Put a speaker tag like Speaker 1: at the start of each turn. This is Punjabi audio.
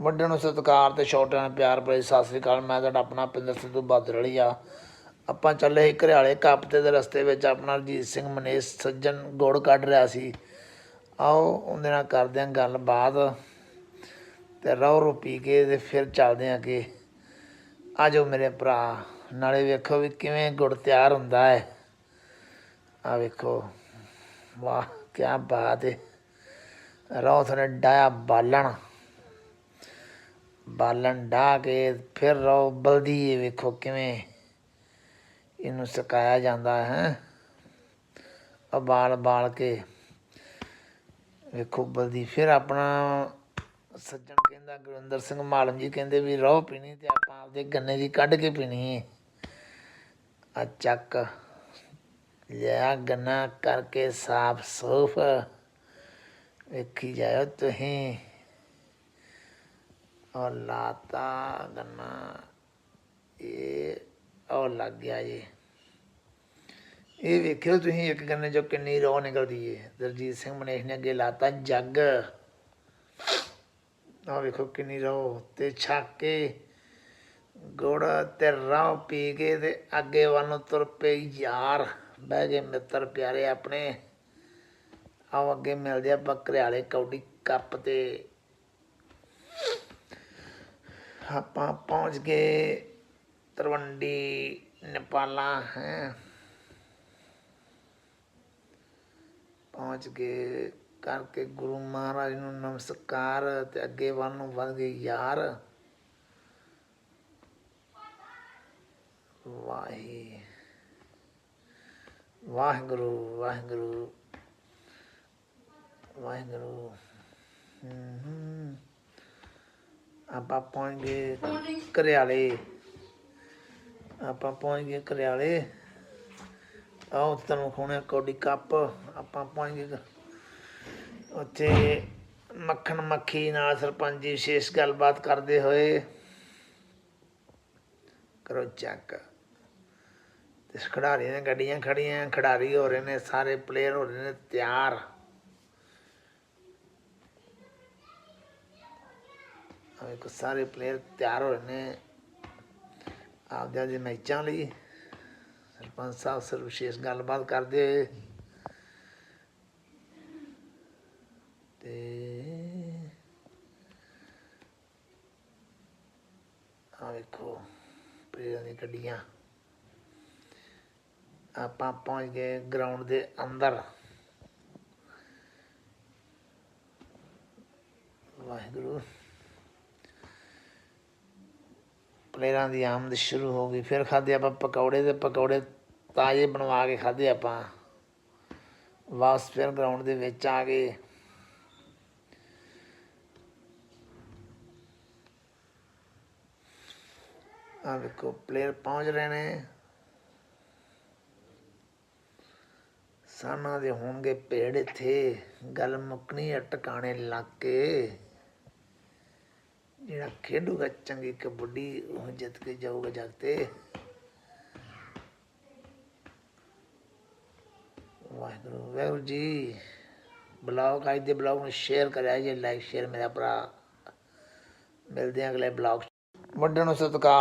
Speaker 1: ਵੱਡਿਆਂ ਨੂੰ ਸਤਿਕਾਰ ਤੇ ਛੋਟਿਆਂ ਨੂੰ ਪਿਆਰ ਭਰੀ ਸਤਿ ਸ੍ਰੀ ਅਕਾਲ। ਮੈਂ ਤੁਹਾਡਾ ਆਪਣਾ ਪਿੰਦਰ ਸਿੱਧੂ ਬਹਾਦਰ ਆ। ਆਪਾਂ ਚੱਲੇ ਸੀ ਘਰਿਆਲੇ ਕਾਪਤੇ ਦੇ ਰਸਤੇ ਵਿੱਚ ਆਪਣਾ ਰਜੀਤ ਸਿੰਘ ਮਨੇਸ਼ ਸੱਜਣ ਗੁੜ ਕੱਢ ਰਿਹਾ ਸੀ। ਆਓ ਉਹਦੇ ਨਾਲ ਕਰਦੇ ਹਾਂ ਗੱਲਬਾਤ ਤੇ ਰੋ ਰੋ ਪੀ ਕੇ ਤੇ ਫਿਰ ਚੱਲਦੇ ਹਾਂ ਕਿ ਆ ਜਾਓ ਮੇਰੇ ਭਰਾ, ਨਾਲੇ ਵੇਖੋ ਵੀ ਕਿਵੇਂ ਗੁੜ ਤਿਆਰ ਹੁੰਦਾ ਹੈ। ਆ ਵੇਖੋ, ਵਾਹ ਕੀ ਬਾਤ ਹੈ। ਰੋ ਥੋੜਾ ਡਾਇਆ ਬਾਲਣ। ਬਾਲਣ ਢਾ ਕੇ ਫਿਰ ਰੋ ਬਲਦੀ ਹੈ ਵੇਖੋ ਕਿਵੇਂ ਇਹਨੂੰ ਸੁਕਾਇਆ ਜਾਂਦਾ ਹੈ। ਬਾਲ ਬਾਲ ਕੇ ਵੇਖੋ ਬਲਦੀ। ਫਿਰ ਆਪਣਾ ਸੱਜਣ ਕਹਿੰਦਾ, ਗੁਰਿੰਦਰ ਸਿੰਘ ਮਾਲਮ ਜੀ ਕਹਿੰਦੇ ਵੀ ਰੋ ਪੀਣੀ ਤੇ ਆਪਾਂ ਆਪਦੇ ਗੰਨੇ ਦੀ ਕੱਢ ਕੇ ਪੀਣੀ ਆ ਚੱਕ, ਲਿਆ ਗੰਨਾ ਕਰਕੇ ਸਾਫ਼ ਸੂਫ ਵੇਖੀ ਜਾਇਓ ਤੁਸੀਂ। ਔਰ ਲਾਤਾ, ਗੰਨਾ, ਇਹ ਉਹ ਲੱਗ ਗਿਆ ਜੀ। ਇਹ ਵੇਖਿਓ ਤੁਸੀਂ, ਇੱਕ ਗੰਨੇ ਚੋਂ ਕਿੰਨੀ ਰੋ ਨਿਕਲਦੀ ਏ। ਦਰਜੀਤ ਸਿੰਘ ਮਨੇਸ਼ ਨੇ ਅੱਗੇ ਲਾਤਾ ਜੱਗ। ਆ ਵੇਖੋ ਕਿੰਨੀ ਰੋ, ਤੇ ਛੱਕ ਕੇ ਗੁੜ ਤੇ ਰਾਹ ਪੀ ਕੇ ਤੇ ਅੱਗੇ ਵੱਲ ਨੂੰ ਤੁਰ ਪਈ ਯਾਰ। ਬਹਿ ਗਏ ਮਿੱਤਰ ਪਿਆਰੇ ਆਪਣੇ। ਆਓ ਅੱਗੇ ਮਿਲਦੇ ਆ ਬੱਕਰੇ ਕੌਡੀ ਕੱਪ ਤੇ। ਆਪਾਂ ਪਹੁੰਚ ਗਏ ਤਰਵੰਡੀ ਨੇਪਾਲਾ, ਹੈ। ਪਹੁੰਚ ਗਏ ਕਰਕੇ ਗੁਰੂ ਮਹਾਰਾਜ ਨੂੰ ਨਮਸਕਾਰ ਤੇ ਅੱਗੇ ਵੱਲ ਨੂੰ ਵੱਧ ਗਏ ਯਾਰ। ਵਾਹੀ। ਵਾਹਿਗੁਰੂ ਵਾਹਿਗੁਰੂ। ਵਾਹਿਗੁਰੂ। ਹਮ ਹਮ ਆਪਾਂ ਪਹੁੰਚ ਗਏ ਕਰਿਆਲੇ ਆਪਾਂ ਪਹੁੰਚ ਗਏ ਕਰਿਆਲੇ ਆਓ ਤੁਹਾਨੂੰ ਖੋਣੇ ਕੌਡੀ ਕੱਪ। ਆਪਾਂ ਪਹੁੰਚ ਗਏ ਉੱਥੇ ਮੱਖਣ ਮੱਖੀ ਨਾਲ ਸਰਪੰਚ ਜੀ ਵਿਸ਼ੇਸ਼ ਗੱਲਬਾਤ ਕਰਦੇ ਹੋਏ। ਕਰੋ ਚੈੱਕ। ਤੇ ਖਿਡਾਰੀਆਂ ਨੇ ਗੱਡੀਆਂ ਖੜੀਆਂ ਖਿਡਾਰੀ ਹੋ ਰਹੇ ਨੇ, ਸਾਰੇ ਪਲੇਅਰ ਹੋ ਰਹੇ ਨੇ ਤਿਆਰ। ਆ ਵੇਖੋ ਸਾਰੇ ਪਲੇਅਰ ਤਿਆਰ ਹੋਏ ਨੇ। ਆਪਦੇ ਆਪਦੇ ਮੈਚਾਂ ਲਈ। ਸਰਪੰਚ ਸਾਹਿਬ ਸਰ ਵਿਸ਼ੇਸ਼ ਗੱਲਬਾਤ ਕਰਦੇ। ਤੇ ਆ ਵੇਖੋ ਪਲੇਅਰਾਂ ਦੀਆਂ ਗੱਡੀਆਂ। ਆਪਾਂ ਪਹੁੰਚ ਗਏ ਗਰਾਊਂਡ ਦੇ ਅੰਦਰ। ਵਾਹਿਗੁਰੂ। ਪਲੇਅਰਾਂ ਦੀ ਆਮਦ ਸ਼ੁਰੂ ਹੋ ਗਈ। ਫਿਰ ਖਾਦੇ ਆਪਾਂ ਪਕੌੜੇ ਤੇ ਪਕੌੜੇ ਤਾਜ਼ੇ ਬਣਵਾ ਕੇ ਖਾਦੇ ਆਪਾਂ। ਵਾਪਸ ਫਿਰ ਗਰਾਊਂਡ ਦੇ ਵਿੱਚ ਆ ਗਏ। ਆ ਵੇਖੋ ਪਲੇਅਰ ਪਹੁੰਚ ਰਹੇ ਨੇ। ਸਾਨਾ ਦੇ ਹੋਣਗੇ ਭੇੜ ਇੱਥੇ। ਗੱਲ ਮੁੱਕਣੀ ਹੈ ਟਿਕਾਣੇ ਲੱਗ ਕੇ ਜਿਹੜਾ ਖੇਡੂਗਾ, ਚੰਗੀ ਕਬੱਡੀ ਉਹ ਜਿੱਤ ਕੇ ਜਾਊਗਾ ਜਗ ਤੇ। ਵਾਹਿਗੁਰੂ ਵਾਹਿਗੁਰੂ ਜੀ। ਬਲੌਗ ਅੱਜ ਦੇ ਬਲੌਗ ਨੂੰ ਸ਼ੇਅਰ ਕਰਿਆ, ਜੇ ਲਾਈਕ ਸ਼ੇਅਰ ਮੇਰਾ ਭਰਾ। ਮਿਲਦੇ ਹਾਂ ਅਗਲੇ ਬਲੌਗ ਵੱਡਿਆਂ ਨੂੰ ਸਤਿਕਾਰ।